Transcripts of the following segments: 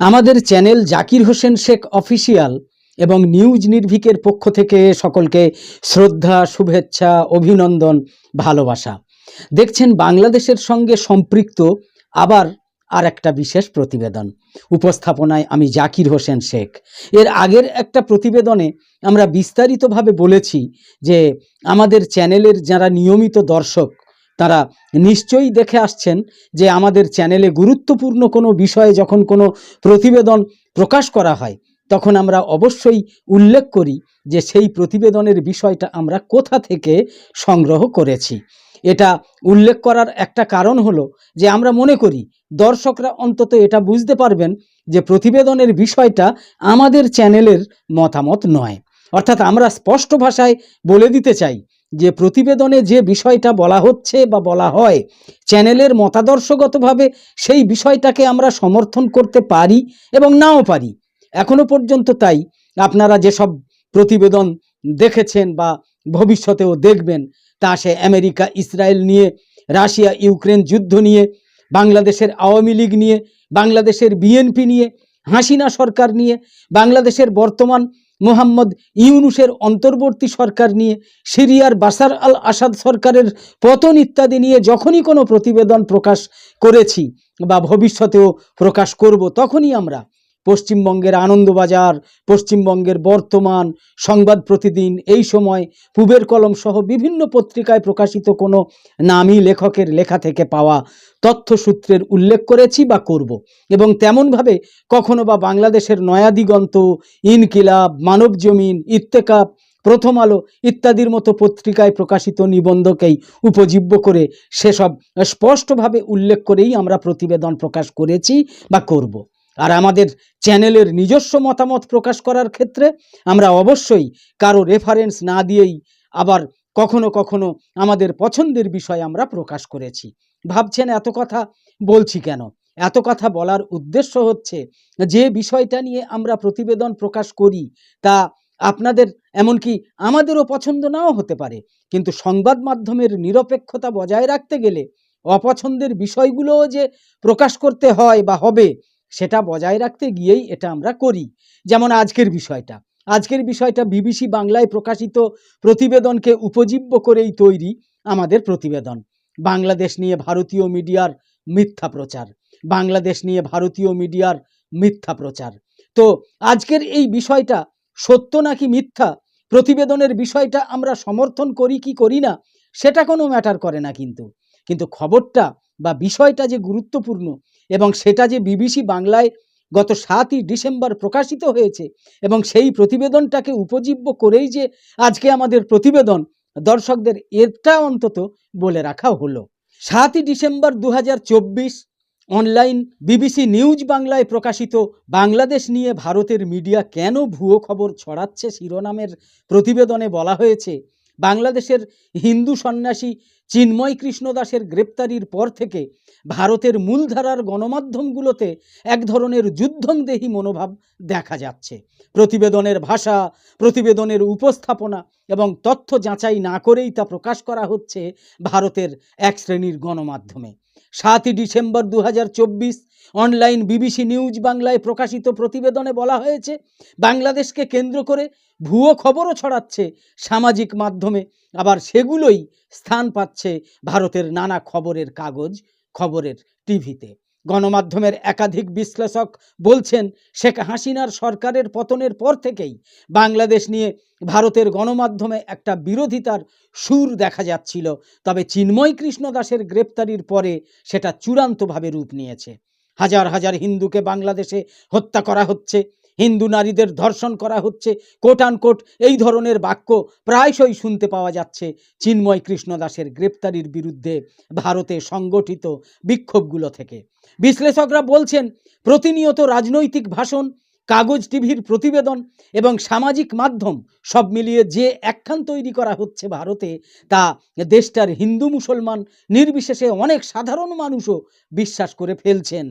আমাদের channel Zakir Hossain Sheikh official এবং news নির্ভিকের পক্ষ থেকে সকলকে শ্রদ্ধা, শুভেচ্ছা, অভিনন্দন, ভালোবাসা। দেখছেন বাংলাদেশের সঙ্গে সম্পৃক্ত আবার আর একটা বিশেষ প্রতিবেদন। উপস্থাপনায় আমি জাকির হোসেন শেখ। এর আগের একটা প্রতিবেদনে আমরা বিস্তারিতভাবে বলেছি যে আমাদের চ্যানেলের যারা নিয়মিত দর্শক তারা নিশ্চয়ই দেখে আসছেন যে আমাদের চ্যানেলে গুরুত্বপূর্ণ কোনো বিষয়ে যখন কোনো প্রতিবেদন প্রকাশ করা হয়, তখন আমরা অবশ্যই উল্লেখ করি যে সেই প্রতিবেদনের বিষয়টা আমরা কোথা থেকে সংগ্রহ করেছি। এটা উল্লেখ করার একটা কারণ হলো যে আমরা মনে করি, দর্শকরা অন্তত এটা বুঝতে পারবেন যে প্রতিবেদনের বিষয়টা আমাদের চ্যানেলের মতামত নয়। অর্থাৎ আমরা স্পষ্ট ভাষায় বলে দিতে চাই যে প্রতিবেদনে যে বিষয়টা বলা হচ্ছে বা বলা হয়, চ্যানেলের মতাদর্শগতভাবে সেই বিষয়টাকে আমরা সমর্থন করতে পারি এবং নাও পারি। এখনও পর্যন্ত তাই। আপনারা যেসব প্রতিবেদন দেখেছেন বা ভবিষ্যতেও দেখবেন, তা সে আমেরিকা, ইসরায়েল নিয়ে, রাশিয়া, ইউক্রেন যুদ্ধ নিয়ে, বাংলাদেশের আওয়ামী লীগ নিয়ে, বাংলাদেশের বিএনপি নিয়ে, হাসিনা সরকার নিয়ে, বাংলাদেশের বর্তমান মোহাম্মদ ইউনুসের অন্তর্বর্তী সরকার নিয়ে সিরিয়ার বাসার আল আসাদ সরকারের পতন ইত্যাদি নিয়ে যখনই কোনো প্রতিবেদন প্রকাশ করেছি বা ভবিষ্যতেও প্রকাশ করব, তখনই আমরা পশ্চিমবঙ্গের আনন্দবাজার, পশ্চিমবঙ্গের বর্তমান সংবাদ প্রতিদিন, এই সময় পুবের কলম সহ বিভিন্ন পত্রিকায় প্রকাশিত কোনো নামী লেখকের লেখা থেকে পাওয়া তথ্যসূত্রের উল্লেখ করেছি বা করব। এবং তেমনভাবে কখনো বা বাংলাদেশের নয়া দিগন্ত ইনকিলাব মানব জমিন ইত্তেকাব, প্রথম আলো ইত্যাদির মতো পত্রিকায় প্রকাশিত নিবন্ধকেই উপজীব্য করে সেসব স্পষ্টভাবে উল্লেখ করেই আমরা প্রতিবেদন প্রকাশ করেছি বা করব। আর আমাদের চ্যানেলের নিজস্ব মতামত প্রকাশ করার ক্ষেত্রে আমরা অবশ্যই কারও রেফারেন্স না দিয়েই আবার কখনো কখনো আমাদের পছন্দের বিষয় আমরা প্রকাশ করেছি। ভাবছেন এত কথা বলছি কেন? এত কথা বলার উদ্দেশ্য হচ্ছে যে বিষয়টা নিয়ে আমরা প্রতিবেদন প্রকাশ করি তা আপনাদের এমনকি আমাদেরও পছন্দ নাও হতে পারে। কিন্তু সংবাদ মাধ্যমের নিরপেক্ষতা বজায় রাখতে গেলে অপছন্দের বিষয়গুলোও যে প্রকাশ করতে হয় বা হবে সেটা বজায় রাখতে গিয়েই এটা আমরা করি। যেমন আজকের বিষয়টা। আজকের বিষয়টা বিবিসি বাংলায় প্রকাশিত প্রতিবেদনকে উপজীব্য করেই তৈরি আমাদের প্রতিবেদন। বাংলাদেশ নিয়ে ভারতীয় মিডিয়ার মিথ্যা প্রচার। বাংলাদেশ নিয়ে ভারতীয় মিডিয়ার মিথ্যা প্রচার। তো আজকের এই বিষয়টা সত্য নাকি মিথ্যা? প্রতিবেদনের বিষয়টা আমরা সমর্থন করি কি করি না, সেটা কোনো ম্যাটার করে না কিন্তু। কিন্তু খবরটা বা বিষয়টা যে গুরুত্বপূর্ণ এবং সেটা যে বিবিসি বাংলায় গত সাতই ডিসেম্বর প্রকাশিত হয়েছে এবং সেই প্রতিবেদনটাকে উপজীব্য করেই যে আজকে আমাদের প্রতিবেদন, দর্শকদের এটা অন্তত বলে রাখা হলো। সাতই ডিসেম্বর দু হাজার চব্বিশ অনলাইন বিবিসি নিউজ বাংলায় প্রকাশিত বাংলাদেশ নিয়ে ভারতের মিডিয়া কেন ভুয়ো খবর ছড়াচ্ছে শিরোনামের প্রতিবেদনে বলা হয়েছে বাংলাদেশের হিন্দু সন্ন্যাসী চিন্ময় কৃষ্ণ দাসের গ্রেপ্তারির পর থেকে ভারতের মূলধারার গণমাধ্যমগুলোতে এক ধরনের যুদ্ধংদেহী মনোভাব দেখা যাচ্ছে। প্রতিবেদনের ভাষা, প্রতিবেদনের উপস্থাপনা এবং তথ্য যাচাই না করেই তা প্রকাশ করা হচ্ছে ভারতের এক শ্রেণির গণমাধ্যমে। সাতই ডিসেম্বর দু হাজার চব্বিশ অনলাইন বিবিসি নিউজ বাংলায় প্রকাশিত প্রতিবেদনে বলা হয়েছে, বাংলাদেশকে কেন্দ্র করে ভুয়ো খবরও ছড়াচ্ছে সামাজিক মাধ্যমে। আবার সেগুলোই স্থান পাচ্ছে ভারতের নানা খবরের কাগজ, খবরের টিভিতে। গণমাধ্যমের একাধিক বিশ্লেষক বলছেন, শেখ হাসিনার সরকারের পতনের পর থেকেই বাংলাদেশ নিয়ে ভারতের গণমাধ্যমে একটা বিরোধিতার সুর দেখা যাচ্ছিল। তবে চিন্ময় কৃষ্ণ দাসের গ্রেপ্তারির পরে সেটা চূড়ান্তভাবে রূপ নিয়েছে। হাজার হাজার হিন্দুকে বাংলাদেশে হত্যা করা হচ্ছে। হিন্দু নারীদের ধর্ষণ করা হচ্ছে কোট কোট এই ধরনের বাক্য প্রায়শই শুনতে পাওয়া যাচ্ছে। চিন্ময় কৃষ্ণ দাসের গ্রেপ্তারির বিরুদ্ধে ভারতে সংগঠিত বিক্ষোভগুলো থেকে। বিশ্লেষকরা বলছেন, প্রতিনিয়ত রাজনৈতিক ভাষণ, কাগজ টিভির প্রতিবেদন এবং সামাজিক মাধ্যম সব মিলিয়ে যে একখান তৈরি করা হচ্ছে ভারতে, তা দেশটার হিন্দু মুসলমান নির্বিশেষে অনেক সাধারণ মানুষও বিশ্বাস করে ফেলছেন।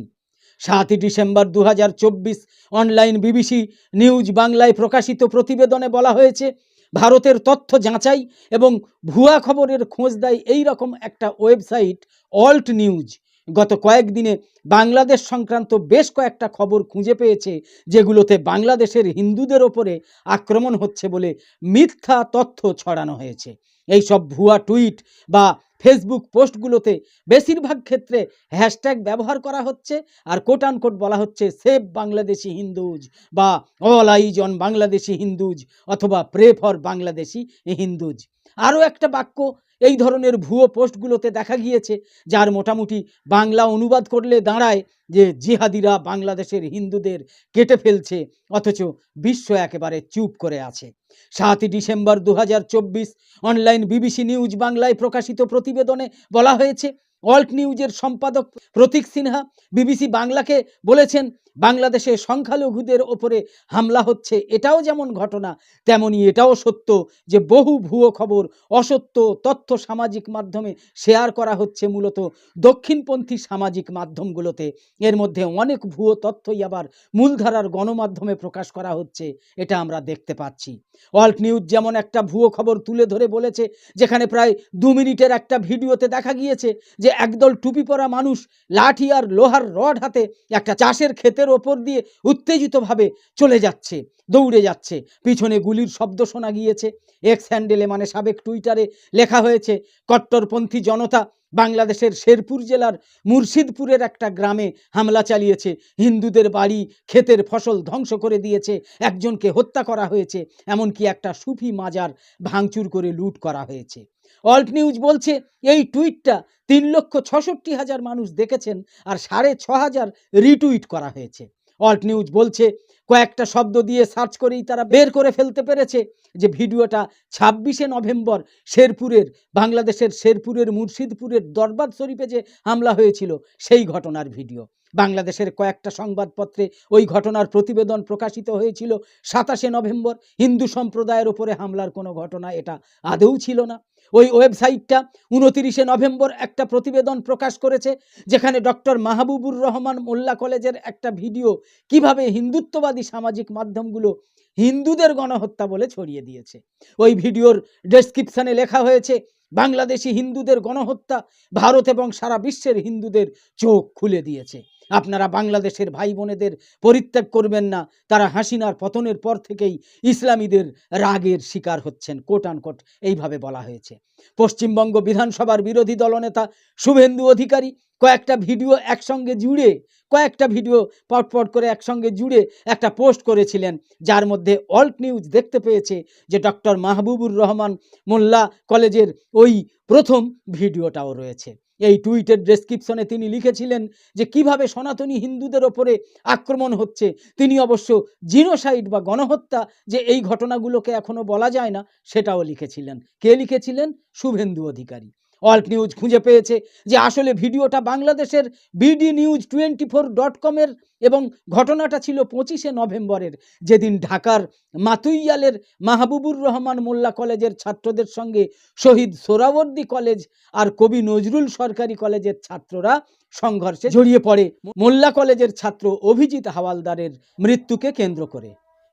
সাতই ডিসেম্বর দু হাজার চব্বিশ অনলাইন বিবিসি নিউজ বাংলায় প্রকাশিত প্রতিবেদনে বলা হয়েছে, ভারতের তথ্য যাচাই এবং ভুয়া খবরের খোঁজ দেয় এই রকম একটা ওয়েবসাইট অল্ট নিউজ। গত কয়েকদিনে বাংলাদেশ সংক্রান্ত বেশ কয়েকটা খবর খুঁজে পেয়েছে, যেগুলোতে বাংলাদেশের হিন্দুদের ওপরে আক্রমণ হচ্ছে বলে মিথ্যা তথ্য ছড়ানো হয়েছে। এই সব ভুয়া টুইট বা ফেসবুক পোস্টগুলোতে বেশিরভাগ ক্ষেত্রে হ্যাশট্যাগ ব্যবহার করা হচ্ছে আর কোট আনকোট বলা হচ্ছে সেভ বাংলাদেশি হিন্দুজ বা all eyes on Bangladeshi Hindus অথবা প্রে ফর বাংলাদেশি হিন্দুজ আরও একটা বাক্য এই ধরনের ভুয়ো পোস্টগুলোতে দেখা গিয়েছে, যার মোটামুটি বাংলা অনুবাদ করলে দাঁড়ায় যে জিহাদিরা বাংলাদেশের হিন্দুদের কেটে ফেলছে, অথচ বিশ্ব একেবারে চুপ করে আছে। সাতই ডিসেম্বর দু হাজার চব্বিশ, অনলাইন বিবিসি নিউজ বাংলায় প্রকাশিত প্রতিবেদনে বলা হয়েছে অল্ট নিউজের সম্পাদক প্রতীক সিনহা বিবিসি বাংলাকে বলেছেন, বাংলাদেশে সংখ্যালঘুদের ওপরে হামলা হচ্ছে, এটাও যেমন ঘটনা, তেমনি এটাও সত্য যে বহু ভুয়ো খবর, অসত্য তথ্য সামাজিক মাধ্যমে শেয়ার করা হচ্ছে মূলত দক্ষিণপন্থী সামাজিক মাধ্যমগুলোতে। এর মধ্যে অনেক ভুয়ো তথ্যই আবার মূলধারার গণমাধ্যমে প্রকাশ করা হচ্ছে, এটা আমরা দেখতে পাচ্ছি। অল্ট নিউজ যেমন একটা ভুয়ো খবর তুলে ধরে বলেছে, যেখানে প্রায় দু মিনিটের একটা ভিডিওতে দেখা গিয়েছে যে একদল টুপি পরা মানুষ লাঠি আর লোহার রড হাতে একটা চাষের ক্ষেতের ওপর দিয়ে উত্তেজিতভাবে চলে যাচ্ছে, দৌড়ে যাচ্ছে। পিছনে গুলির শব্দ শোনা গিয়েছে। এক্স হ্যান্ডেলে মানে সাবেক টুইটারে লেখা হয়েছে, কট্টরপন্থী জনতা বাংলাদেশের শেরপুর জেলার মুর্শিদপুরের একটা গ্রামে হামলা চালিয়েছে। হিন্দুদের বাড়ি ক্ষেতের ফসল ধ্বংস করে দিয়েছে। একজনকে হত্যা করা হয়েছে। এমনকি একটা সুফি মাজার ভাঙচুর করে লুট করা হয়েছে। অল্ট নিউজ বলছে, এই টুইটটা তিন লক্ষ ছষট্টি হাজার মানুষ দেখেছেন আর সাড়ে ছ হাজার রিটুইট করা হয়েছে। অল্ট নিউজ বলছে, কয়েকটা শব্দ দিয়ে সার্চ করেই তারা বের করে ফেলতে পেরেছে যে ভিডিওটা ছাব্বিশে নভেম্বর শেরপুরের, বাংলাদেশের শেরপুরের, মুর্শিদপুরের দরবার শরীফে যে হামলা হয়েছিল সেই ঘটনার ভিডিও। বাংলাদেশের কয়েকটা সংবাদপত্রে ওই ঘটনার প্রতিবেদন প্রকাশিত হয়েছিল সাতাশে নভেম্বর। হিন্দু সম্প্রদায়ের ওপরে হামলার কোনো ঘটনা এটা আদৌ ছিল না। ওই ওয়েবসাইটটা উনতিরিশে নভেম্বর একটা প্রতিবেদন প্রকাশ করেছে, যেখানে ডক্টর মাহবুবুর রহমান মোল্লা কলেজের একটা ভিডিও কীভাবে হিন্দুত্ববাদী সামাজিক মাধ্যমগুলো হিন্দুদের গণহত্যা বলে ছড়িয়ে দিয়েছে। ওই ভিডিওর ডেসক্রিপশানে লেখা হয়েছে, বাংলাদেশি হিন্দুদের গণহত্যা ভারত এবং সারা বিশ্বের হিন্দুদের চোখ খুলে দিয়েছে। আপনারা বাংলাদেশের ভাই বোনেদের পরিত্যাগ করবেন না। তারা হাসিনার পতনের পর থেকেই ইসলামীদের রাগের শিকার হচ্ছেন কোট আনকোট এইভাবে বলা হয়েছে। পশ্চিমবঙ্গ বিধানসভার বিরোধী দলনেতা শুভেন্দু অধিকারী কয়েকটা ভিডিও একসঙ্গে জুড়ে, কয়েকটা ভিডিও পটপট করে একসঙ্গে জুড়ে একটা পোস্ট করেছিলেন, যার মধ্যে অল্ট নিউজ দেখতে পেয়েছে যে ডক্টর মাহবুবুর রহমান মোল্লা কলেজের ওই প্রথম ভিডিওটাও রয়েছে। এই টুইটের ডেসক্রিপশনে তিনি লিখেছিলেন যে, কীভাবে সনাতনী হিন্দুদের ওপরে আক্রমণ হচ্ছে? তিনি অবশ্য জিনোসাইড বা গণহত্যা যে এই ঘটনাগুলোকে এখনও বলা যায় না, সেটাও লিখেছিলেন। কে লিখেছিলেন? শুভেন্দু অধিকারী। অল্ট নিউজ খুঁজে পেয়েছে যে আসলে ভিডিওটা বাংলাদেশের BD news twenty four dot কমের এবং ঘটনাটা ছিল পঁচিশে নভেম্বরের। যেদিন ঢাকার মাতুইয়ালের মাহবুবুর রহমান মোল্লা কলেজের ছাত্রদের সঙ্গে শহীদ সোরাবর্দী কলেজ আর কবি নজরুল সরকারি কলেজের ছাত্ররা সংঘর্ষে জড়িয়ে পড়ে। মোল্লা কলেজের ছাত্র অভিজিৎ হাওয়ালদারের মৃত্যুকে কেন্দ্র করে।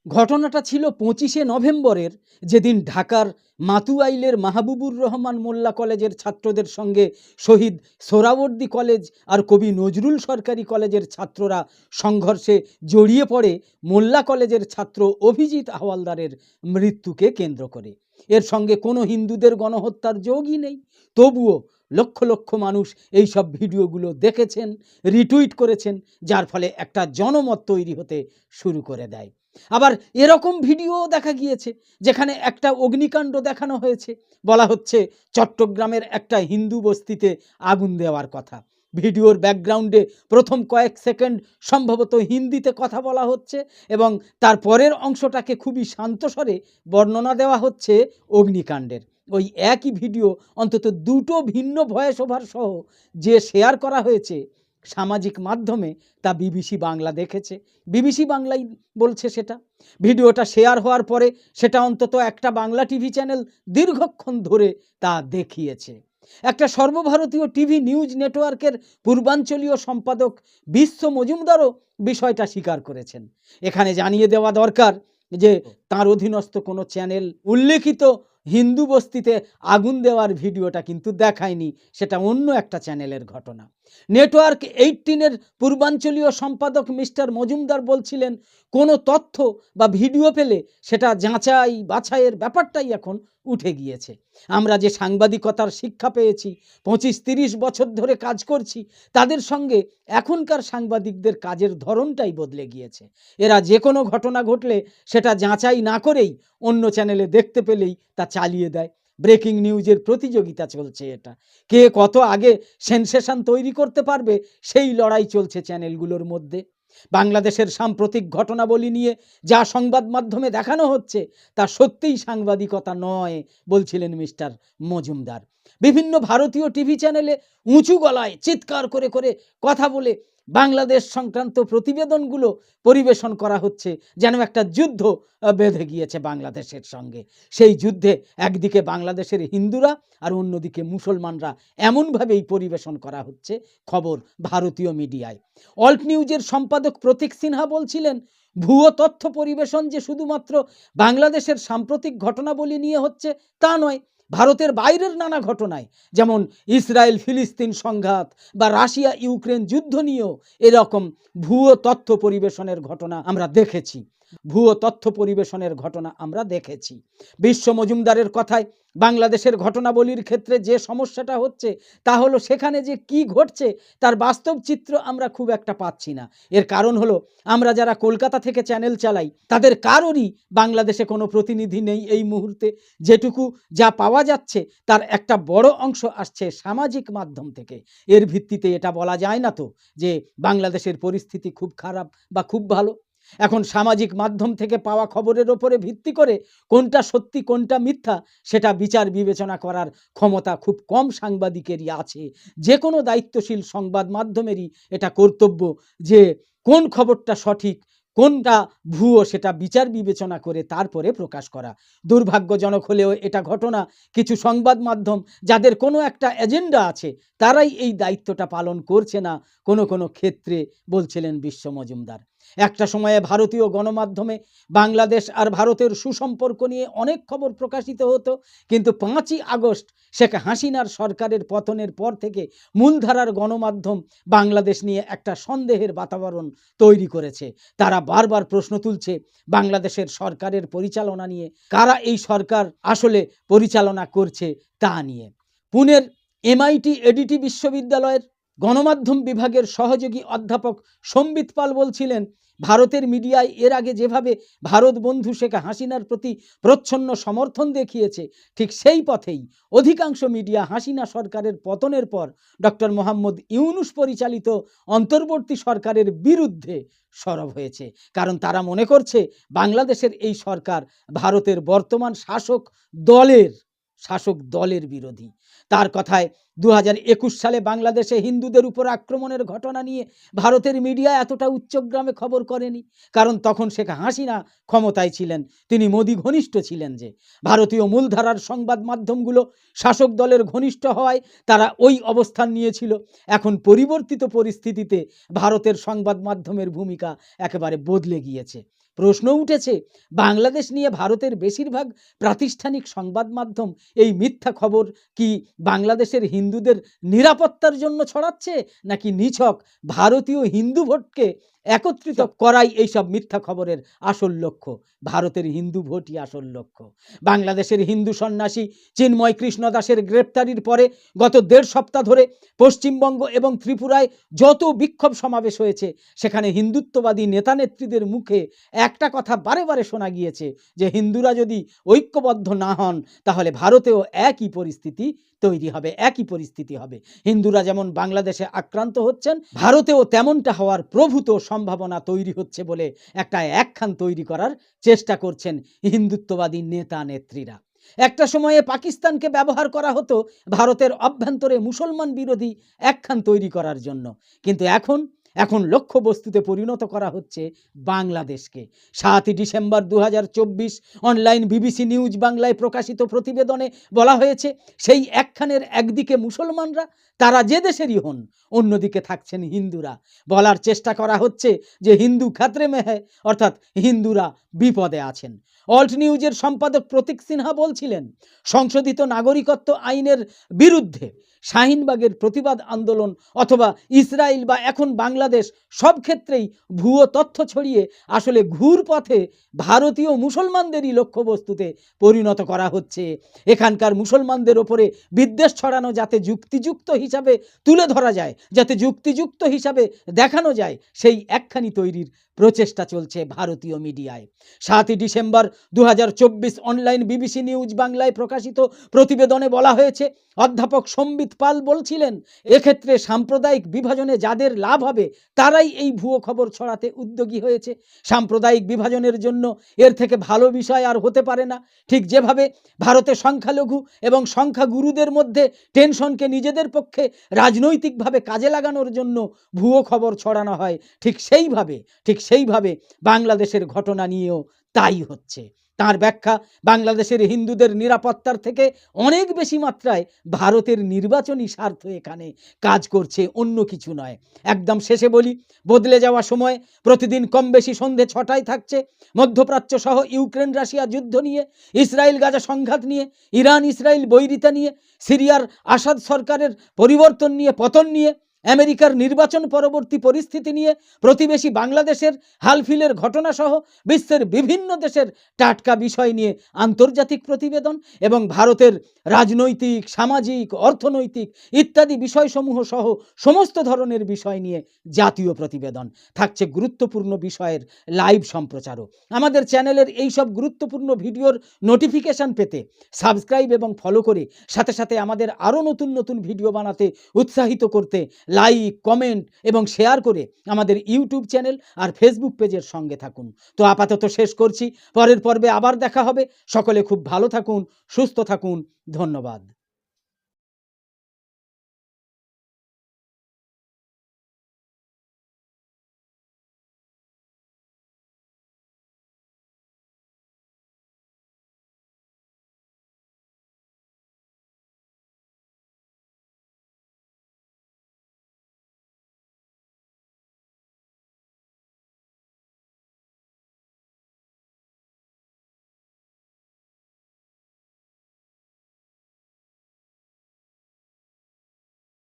ঘটনাটা ছিল পঁচিশে নভেম্বরের যেদিন ঢাকার মাতুয়াইলের মাহবুবুর রহমান মোল্লা কলেজের ছাত্রদের সঙ্গে শহীদ সোরাবর্দী কলেজ আর কবি নজরুল সরকারি কলেজের ছাত্ররা সংঘর্ষে জড়িয়ে পড়ে মোল্লা কলেজের ছাত্র অভিজিৎ হাওয়ালদারের মৃত্যুকে কেন্দ্র করে। এর সঙ্গে কোনো হিন্দুদের গণহত্যার যোগই নেই। তবুও লক্ষ লক্ষ মানুষ এই সব ভিডিওগুলো দেখেছেন, রিটুইট করেছেন, যার ফলে একটা জনমত তৈরি হতে শুরু করে দেয়। আবার এরকম ভিডিও দেখা গিয়েছে যেখানে একটা অগ্নিকাণ্ড দেখানো হয়েছে। বলা হচ্ছে চট্টগ্রামের একটা হিন্দু বস্তিতে আগুন দেওয়ার কথা। ভিডিওর ব্যাকগ্রাউন্ডে প্রথম কয়েক সেকেন্ড সম্ভবত হিন্দিতে কথা বলা হচ্ছে এবং তার পরের অংশটাকে খুবই শান্তস্বরে বর্ণনা দেওয়া হচ্ছে অগ্নিকাণ্ডের। ওই একই ভিডিও অন্তত দুটো ভিন্ন ভয়েস ওভার সহ যে শেয়ার করা হয়েছে সামাজিক মাধ্যমে তা বিবিসি বাংলা দেখেছে। বিবিসি বাংলাই বলছে সেটা। ভিডিওটা শেয়ার হওয়ার পরে সেটা অন্তত একটা বাংলা টিভি চ্যানেল দীর্ঘক্ষণ ধরে তা দেখিয়েছে। একটা সর্বভারতীয় টিভি নিউজ নেটওয়ার্কের পূর্বাঞ্চলীয় সম্পাদক বিশ্ব মজুমদারও বিষয়টা স্বীকার করেছেন। এখানে জানিয়ে দেওয়া দরকার যে, তার অধীনস্থ কোনো চ্যানেল উল্লেখিত হিন্দু বস্তিতে আগুন দেওয়ার ভিডিওটা কিন্তু দেখায়নি, সেটা অন্য একটা চ্যানেলের ঘটনা। নেটওয়ার্ক এইটিনের পূর্বাঞ্চলীয় সম্পাদক মিস্টার মজুমদার বলছিলেন, কোনো তথ্য বা ভিডিও পেলে সেটা যাচাই বাছাইয়ের ব্যাপারটাই এখন উঠে গিয়েছে। আমরা যে সাংবাদিকতার শিক্ষা পেয়েছি, পঁচিশ তিরিশ বছর ধরে কাজ করছি, তাদের সঙ্গে এখনকার সাংবাদিকদের কাজের ধরনটাই বদলে গিয়েছে। এরা যে কোনো ঘটনা ঘটলে সেটা যাচাই না করেই অন্য চ্যানেলে দেখতে পেলেই তা চালিয়ে দেয়। ব্রেকিং নিউজের প্রতিযোগিতা চলছে এটা। কে কত আগে সেনসেশন তৈরি করতে পারবে সেই লড়াই চলছে চ্যানেলগুলোর মধ্যে। বাংলাদেশের সাম্প্রতিক ঘটনাবলী নিয়ে যা সংবাদ মাধ্যমে দেখানো হচ্ছে, তা সত্যিই সাংবাদিকতা নয়, বলছিলেন মিস্টার মজুমদার। বিভিন্ন ভারতীয় টিভি চ্যানেলে উঁচু গলায় চিৎকার করে করে কথা বলে বাংলাদেশ সংক্রান্ত প্রতিবেদনগুলো পরিবেশন করা হচ্ছে, যেন একটা যুদ্ধ বেঁধে গিয়েছে বাংলাদেশের সঙ্গে। সেই যুদ্ধে একদিকে বাংলাদেশের হিন্দুরা আর অন্যদিকে মুসলমানরা এমনভাবেই পরিবেশন করা হচ্ছে, খবর ভারতীয় মিডিয়ায়। অল্ট নিউজের সম্পাদক প্রতীক সিনহা বলছিলেন, ভুয়ো তথ্য পরিবেশন যে শুধুমাত্র বাংলাদেশের সাম্প্রতিক ঘটনাবলী নিয়ে হচ্ছে, তা নয় ভারতের বাইরের নানা ঘটনায়, যেমন ইসরায়েল ফিলিস্তিন সংঘাত বা রাশিয়া ইউক্রেন যুদ্ধ নিয়েও এরকম ভুয়ো তথ্য পরিবেশনের ঘটনা আমরা দেখেছি। ভুয়ো তথ্য পরিবেশনের ঘটনা আমরা দেখেছি। বিশ্ব মজুমদারের কথায় বাংলাদেশের ঘটনাবলীর ক্ষেত্রে যে সমস্যাটা হচ্ছে, তা হলো সেখানে যে কি ঘটছে, তার বাস্তব চিত্র আমরা খুব একটা পাচ্ছি না। এর কারণ হলো, আমরা যারা কলকাতা থেকে চ্যানেল চালাই, তাদের কারোরই বাংলাদেশে কোনো প্রতিনিধি নেই এই মুহূর্তে। যেটুকু যা পাওয়া যাচ্ছে, তার একটা বড় অংশ আসছে সামাজিক মাধ্যম থেকে। এর ভিত্তিতে এটা বলা যায় না তো, যে বাংলাদেশের পরিস্থিতি খুব খারাপ বা খুব ভালো। এখন সামাজিক মাধ্যম থেকে পাওয়া খবরের ওপরে ভিত্তি করে কোনটা সত্যি, কোনটা মিথ্যা, সেটা বিচার বিবেচনা করার ক্ষমতা খুব কম সাংবাদিকেরই আছে। যে কোনো দায়িত্বশীল সংবাদ মাধ্যমেরই এটা কর্তব্য যে কোন খবরটা সঠিক, কোনটা ভুয়ো সেটা বিচার বিবেচনা করে তারপরে প্রকাশ করা। দুর্ভাগ্যজনক হলেও এটা ঘটনা কিছু সংবাদ মাধ্যম যাদের কোনো একটা এজেন্ডা আছে, তারাই এই দায়িত্বটা পালন করছে না। কোনো কোনো ক্ষেত্রে বলছিলেন বিশ্ব মজুমদার। একটা সময়ে ভারতীয় গণমাধ্যমে বাংলাদেশ আর ভারতের সুসম্পর্ক নিয়ে অনেক খবর প্রকাশিত হতো, কিন্তু পাঁচই আগস্ট শেখ হাসিনার সরকারের পতনের পর থেকে মূলধারার গণমাধ্যম বাংলাদেশ নিয়ে একটা সন্দেহের বাতাবরণ তৈরি করেছে। তারা বারবার প্রশ্ন তুলছে, বাংলাদেশের সরকারের পরিচালনা নিয়ে কারা এই সরকার আসলে পরিচালনা করছে তা নিয়ে। পুনের এমআইটি এডিটি বিশ্ববিদ্যালয়ের গণমাধ্যম বিভাগের সহযোগী অধ্যাপক সম্বিত পাল বলছিলেন, ভারতের মিডিয়ায় এর আগে যেভাবে ভারত বন্ধু শেখ হাসিনার প্রতি প্রচ্ছন্ন সমর্থন দেখিয়েছে, ঠিক সেই পথেই অধিকাংশ মিডিয়া হাসিনা সরকারের পতনের পর ডক্টর মোহাম্মদ ইউনুস পরিচালিত অন্তর্বর্তী সরকারের বিরুদ্ধে সরব হয়েছে। কারণ তারা মনে করছে, বাংলাদেশের এই সরকার ভারতের বর্তমান শাসক দলের শাসক দলের বিরোধী। তার কথায় দু হাজার একুশ সালে বাংলাদেশে হিন্দুদের উপর আক্রমণের ঘটনা নিয়ে ভারতের মিডিয়া এতটা উচ্চগ্রামে খবর করেনি। কারণ তখন শেখ হাসিনা ক্ষমতায় ছিলেন, তিনি মোদি ঘনিষ্ঠ ছিলেন যে, ভারতীয় মূলধারার সংবাদ মাধ্যমগুলো শাসক দলের ঘনিষ্ঠ হওয়ায় তারা ওই অবস্থান নিয়েছিল। এখন পরিবর্তিত পরিস্থিতিতে ভারতের সংবাদ মাধ্যমের ভূমিকা একেবারে বদলে গিয়েছে। প্রশ্ন উঠেছে, বাংলাদেশ নিয়ে ভারতের বেশিরভাগ প্রাতিষ্ঠানিক সংবাদ মাধ্যম এই মিথ্যা খবর কি বাংলাদেশের হিন্দুদের নিরাপত্তার জন্য ছড়াচ্ছে নাকি নিছক ভারতীয় হিন্দু ভোটকে একত্রিত করাই এইসব মিথ্যা খবরের আসল লক্ষ্য। ভারতের হিন্দু ভোটই আসল লক্ষ্য। বাংলাদেশের হিন্দু সন্ন্যাসী চিন্ময় কৃষ্ণ দাসের গ্রেপ্তারির পরে গত দেড় সপ্তাহ ধরে পশ্চিমবঙ্গ এবং ত্রিপুরায় যত বিক্ষোভ সমাবেশ হয়েছে সেখানে হিন্দুত্ববাদী নেতা নেত্রীদের মুখে একটা কথা বারে বারে শোনা গিয়েছে যে হিন্দুরা যদি ঐক্যবদ্ধ না হন তাহলে ভারতেও একই পরিস্থিতি তৈরি হবে একই পরিস্থিতি হবে। হিন্দুরা যেমন বাংলাদেশে আক্রান্ত হচ্ছেন ভারতেও তেমনটা হওয়ার প্রভূত সম্ভাবনা তৈরি হচ্ছে বলে একটা একখান তৈরি করার চেষ্টা করছেন হিন্দুত্ববাদী নেতা নেত্রীরা। একটা সময়ে পাকিস্তানকে ব্যবহার করা হতো ভারতের অভ্যন্তরে মুসলমান বিরোধী একখান তৈরি করার জন্য। কিন্তু এখন এখন লক্ষ্যবস্তুতে পরিণত করা হচ্ছে বাংলাদেশকে। সাতই ডিসেম্বর দু হাজার চব্বিশ অনলাইন বিবিসি নিউজ বাংলায় প্রকাশিত প্রতিবেদনে বলা হয়েছে, সেই একখানের একদিকে মুসলমানরা, তারা যে দেশেরই হন, অন্যদিকে থাকছেন হিন্দুরা। বলার চেষ্টা করা হচ্ছে যে হিন্দু খাতরে মেহে, অর্থাৎ হিন্দুরা বিপদে আছেন। অল্ট নিউজের সম্পাদক প্রতীক সিনহা বলছিলেন, সংশোধিত নাগরিকত্ব আইনের বিরুদ্ধে শাহিনবাগের প্রতিবাদ আন্দোলন অথবা ইসরায়েল বা এখন বাংলাদেশ সব ক্ষেত্রেই ভুয়ো তথ্য ছড়িয়ে আসলে ঘুর পথে ভারতীয় মুসলমানদেরই লক্ষ্যবস্তুতে পরিণত করা হচ্ছে। এখানকার মুসলমানদের ওপরে বিদ্বেষ ছড়ানো যাতে যুক্তিযুক্ত হিসাবে তুলে ধরা যায়, যাতে যুক্তিযুক্ত হিসাবে দেখানো যায়, সেই একখানি তৈরির প্রচেষ্টা চলছে ভারতীয় মিডিয়ায়। সাতই ডিসেম্বর দু হাজার চব্বিশ অনলাইন বিবিসি নিউজ বাংলায় প্রকাশিত প্রতিবেদনে বলা হয়েছে, অধ্যাপক সম্বিত পাল বলছিলেন, এক্ষেত্রে সাম্প্রদায়িক বিভাজনে যাদের লাভ হবে তারাই এই ভুয়ো খবর ছড়াতে উদ্যোগী হয়েছে। সাম্প্রদায়িক বিভাজনের জন্য এর থেকে ভালো বিষয় আর হতে পারে না। ঠিক যেভাবে ভারতে সংখ্যালঘু এবং সংখ্যাগুরুদের মধ্যে টেনশনকে নিজেদের পক্ষে রাজনৈতিকভাবে কাজে লাগানোর জন্য ভুয়ো খবর ছড়ানো হয়, ঠিক সেইভাবে ঠিক সেইভাবে বাংলাদেশের ঘটনা নিয়েও তাই হচ্ছে। তার ব্যাখ্যা বাংলাদেশের হিন্দুদের নিরাপত্তার থেকে অনেক বেশি মাত্রায় ভারতের নির্বাচনী স্বার্থ এখানে কাজ করছে, অন্য কিছু নয়। একদম শেষে বলি, বদলে যাওয়া সময়, প্রতিদিন কম বেশি সন্ধে ছটায় থাকছে, মধ্যপ্রাচ্য সহ ইউক্রেন, রাশিয়া যুদ্ধ নিয়ে, ইসরায়েল, গাজা সংঘাত নিয়ে, ইরান, ইসরায়েল বৈরিতা নিয়ে, সিরিয়ার আসাদ সরকারের পরিবর্তন নিয়ে, পতন নিয়ে আমেরিকার নির্বাচন পরবর্তী পরিস্থিতি নিয়ে প্রতিবেশী বাংলাদেশের হালফিলের ঘটনাসহ বিশ্বের বিভিন্ন দেশের টাটকা বিষয় নিয়ে আন্তর্জাতিক প্রতিবেদন এবং ভারতের রাজনৈতিক, সামাজিক, অর্থনৈতিক ইত্যাদি বিষয়সমূহ সহ সমস্ত ধরনের বিষয় নিয়ে জাতীয় প্রতিবেদন। থাকছে গুরুত্বপূর্ণ বিষয়ের লাইভ সম্প্রচারও। আমাদের চ্যানেলের এই সব গুরুত্বপূর্ণ ভিডিওর নোটিফিকেশন পেতে সাবস্ক্রাইব এবং ফলো করে সাথে সাথে আমাদের আরও নতুন নতুন ভিডিও বানাতে উৎসাহিত করতে লাইক কমেন্ট এবং শেয়ার করে আমাদের ইউটিউব চ্যানেল আর ফেসবুক পেজের সঙ্গে থাকুন। তো আপাতত শেষ করছি। পরের পর্বে আবার দেখা হবে। সকলে খুব ভালো থাকুন, সুস্থ থাকুন। ধন্যবাদ।